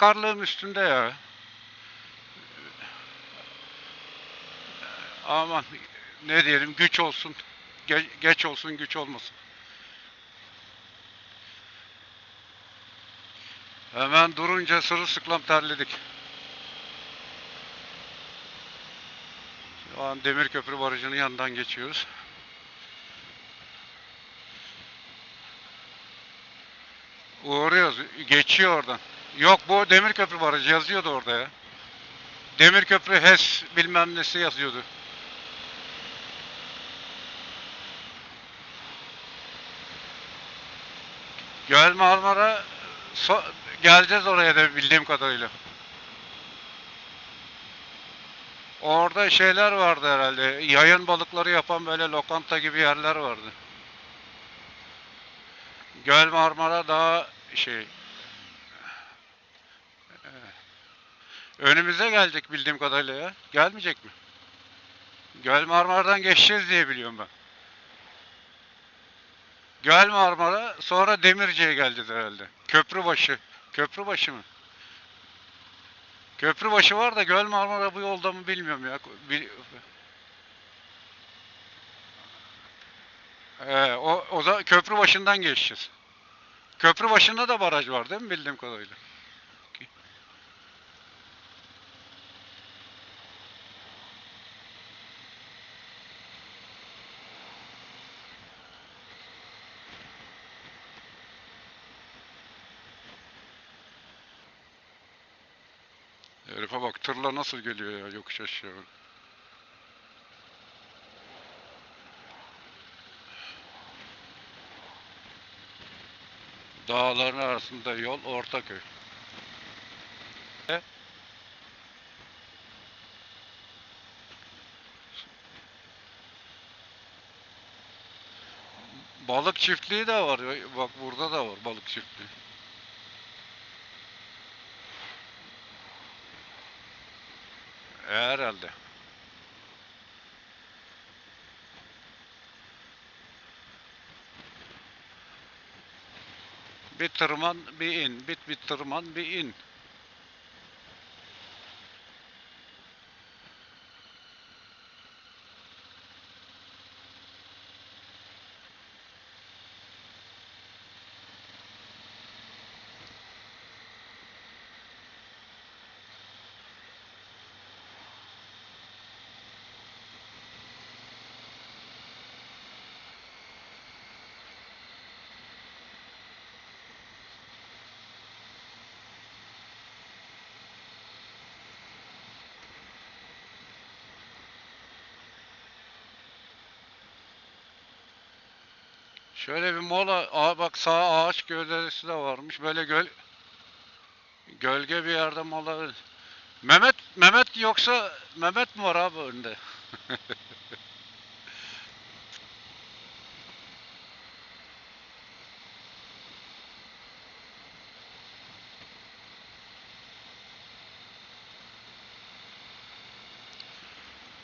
Sakarlığın üstünde ya. Aman ne diyelim güç olsun. Ge- geç olsun güç olmasın. Hemen durunca sırılsıklam terledik. Şu an Demirköprü Barajı'nın yanından geçiyoruz. Uğruyoruz. Geçiyor oradan. Yok bu Demirköprü Barajı yazıyordu orada ya. Demirköprü HES bilmem nesi yazıyordu. Göl Marmara so- geleceğiz oraya da bildiğim kadarıyla. Orada şeyler vardı herhalde. Yayın balıkları yapan böyle lokanta gibi yerler vardı. Göl Marmara daha şey önümüze gelecek bildiğim kadarıyla ya. Gelmeyecek mi? Göl Marmara'dan geçeceğiz diye biliyorum ben. Göl Marmara sonra Demirci'ye geleceğiz herhalde. Köprübaşı. Köprübaşı mı? Köprübaşı var da Göl Marmara bu yolda mı bilmiyorum ya. Bil- Ee, o, o zaman köprü başından geçeceğiz. Köprü başında da baraj var değil mi bildiğim kadarıyla? Nasıl geliyor ya yokuş aşağı. Dağların arasında yol Ortaköy. E? Balık çiftliği de var. Bak burada da var balık çiftliği. Herhalde. Bir tırman bir in. Bir, bir tırman bir in. Şöyle bir mola, aa bak sağ ağaç gövdesi de varmış. Böyle göl gölge bir yerde mola. Mehmet Mehmet yoksa Mehmet mi var abi önde?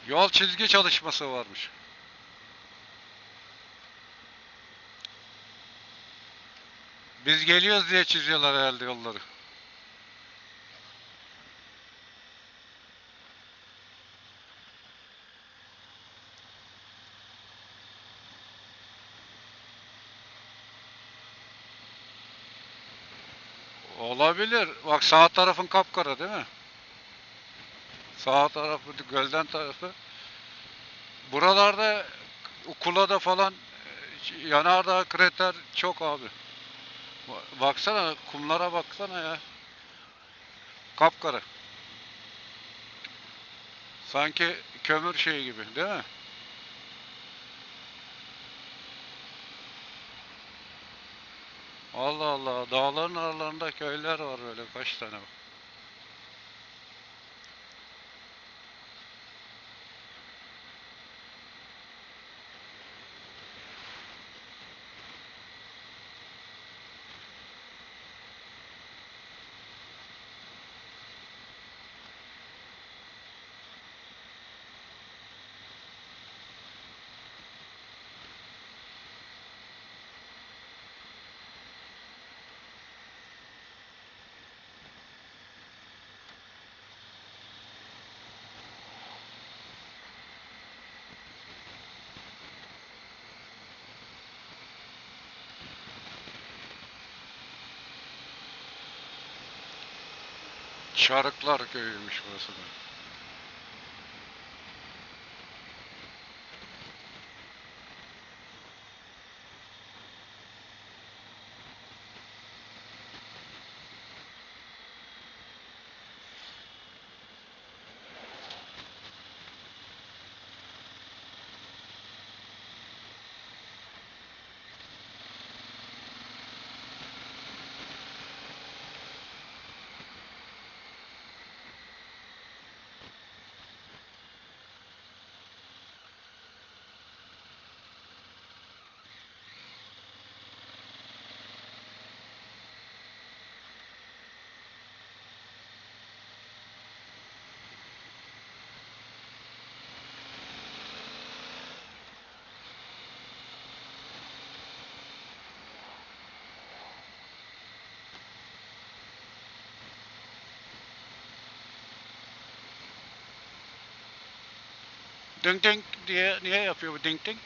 Yol çizgi çalışması varmış. Biz geliyoruz diye çiziyorlar herhalde yolları. Olabilir. Bak sağ tarafın kapkara değil mi? Sağ tarafı, gölden tarafı. Buralarda Kula'da falan yanardağ krater çok abi. Ba- Baksana kumlara baksana ya. Kapkara. Sanki kömür şeyi gibi değil mi? Allah Allah dağların aralarında köyler var böyle kaç tane var. Çarıklar köyüymüş burası da. Ding, ding, die, nee, of ding, ding.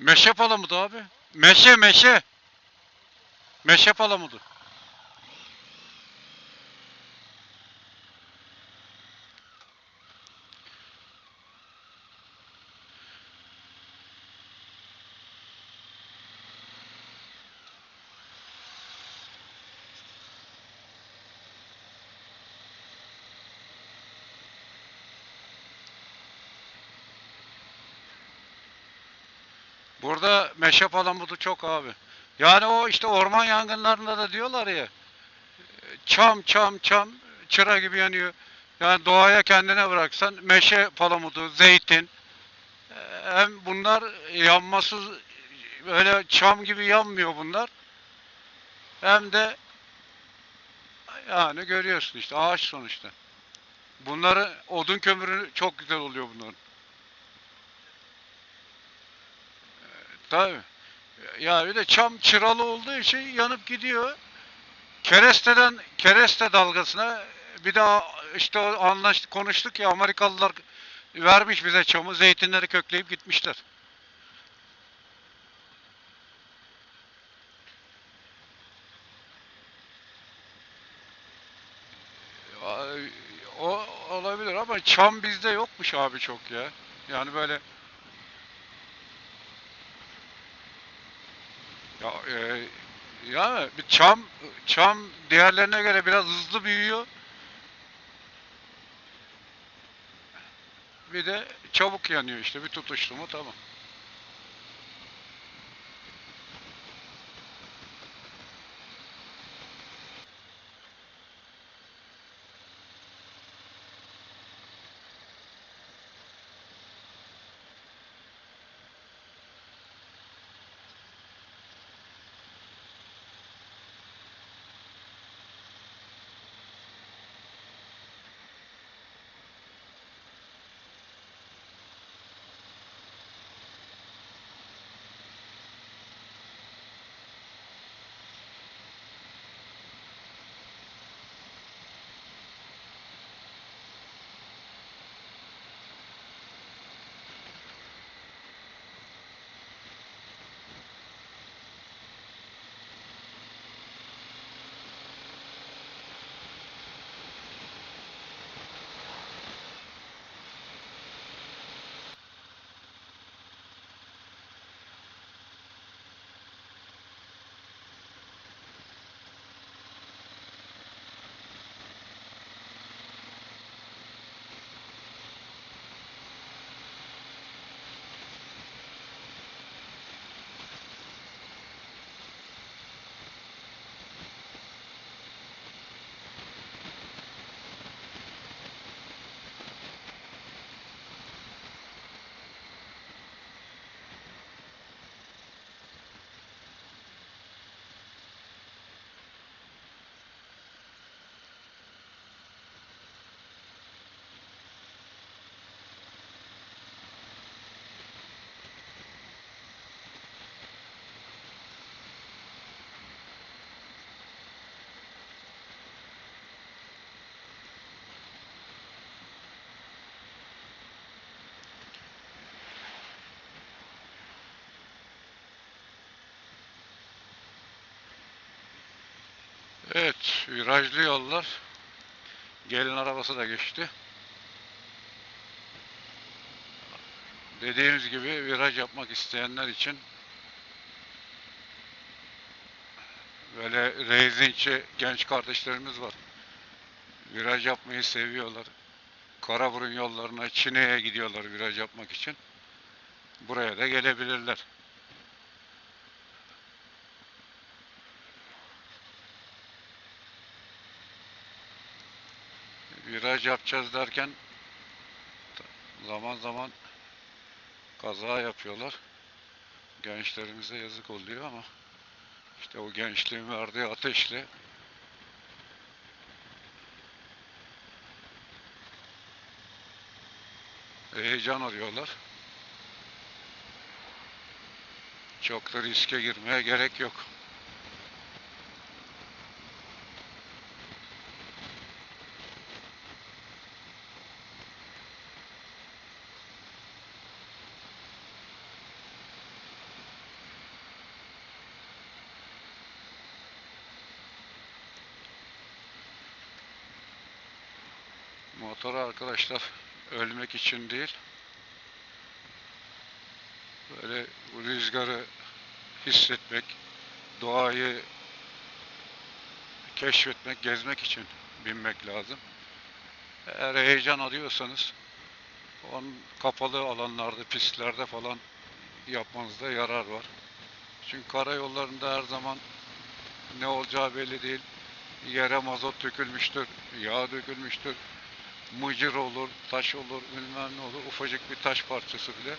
Meşe palamudu abi. Meşe meşe. Meşe palamudu. Burada meşe palamudu çok abi. Yani o işte orman yangınlarında da diyorlar ya çam çam çam çıra gibi yanıyor. Yani doğaya kendine bıraksan meşe palamudu, zeytin hem bunlar yanmasız öyle çam gibi yanmıyor bunlar. Hem de yani görüyorsun işte ağaç sonuçta. Bunları odun kömürü çok güzel oluyor bunların. Tabii. Ya bir de çam çıralı olduğu için yanıp gidiyor. Keresteden kereste dalgasına bir daha işte anlaştık konuştuk ya Amerikalılar vermiş bize çamı zeytinleri kökleyip gitmişler. O olabilir ama çam bizde yokmuş abi çok ya. Yani böyle ya e, bir çam çam diğerlerine göre biraz hızlı büyüyor. Bir de çabuk yanıyor işte bir tutuştu mu tamam. Evet, virajlı yollar. Gelin arabası da geçti. Dediğimiz gibi viraj yapmak isteyenler için böyle reizinçi genç kardeşlerimiz var. Viraj yapmayı seviyorlar. Karaburun yollarına, Çine'ye gidiyorlar viraj yapmak için. Buraya da gelebilirler. Viraj yapacağız derken zaman zaman kaza yapıyorlar. Gençlerimize yazık oluyor ama işte o gençliğin verdiği ateşle heyecan arıyorlar. Çok da riske girmeye gerek yok. Motor arkadaşlar ölmek için değil. Böyle rüzgarı hissetmek, doğayı keşfetmek, gezmek için binmek lazım. Eğer heyecan arıyorsanız on kapalı alanlarda, pistlerde falan yapmanızda yarar var. Çünkü karayollarında her zaman ne olacağı belli değil. Yere mazot dökülmüştür, yağ dökülmüştür, mıcır olur, taş olur, bilmem ne olur. Ufacık bir taş parçası bile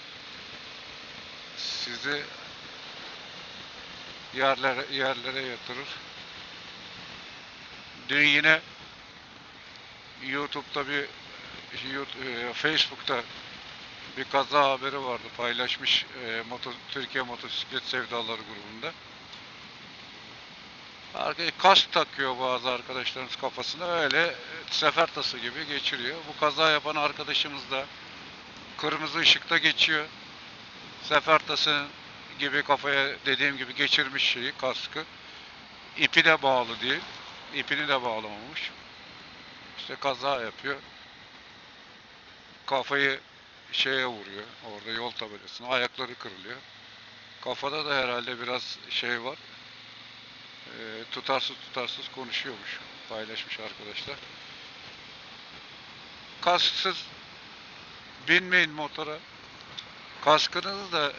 sizi yerlere, yerlere yatırır. Dün yine YouTube'da bir e, Facebook'ta bir kaza haberi vardı paylaşmış e, moto, Türkiye Motosiklet Sevdaları grubunda. Arkadaş kask takıyor bazı arkadaşlarımız kafasına öyle sefer tası gibi geçiriyor. Bu kaza yapan arkadaşımız da kırmızı ışıkta geçiyor. Sefer tası gibi kafaya dediğim gibi geçirmiş şeyi kaskı. İpi de bağlı değil. İpini de bağlamamış. İşte kaza yapıyor. Kafayı şeye vuruyor. Orada yol tabelasına. Ayakları kırılıyor. Kafada da herhalde biraz şey var. Ee, tutarsız tutarsız konuşuyormuş. Paylaşmış arkadaşlar. Kasksız binmeyin motora. Kaskınız da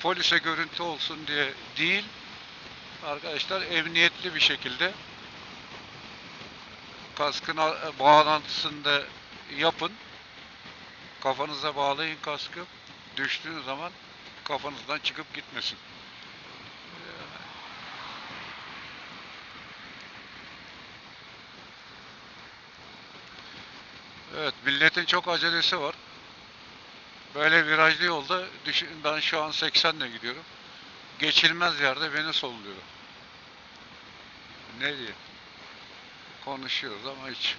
polise görüntü olsun diye değil. Arkadaşlar emniyetli bir şekilde kaskın a- bağlantısını da yapın. Kafanıza bağlayın kaskı. Düştüğünüz zaman kafanızdan çıkıp gitmesin. Evet, milletin çok acelesi var. Böyle virajlı yolda ben şu an 80 ile gidiyorum. Geçilmez yerde beni solluyor. Ne diyeyim? Konuşuyoruz ama hiç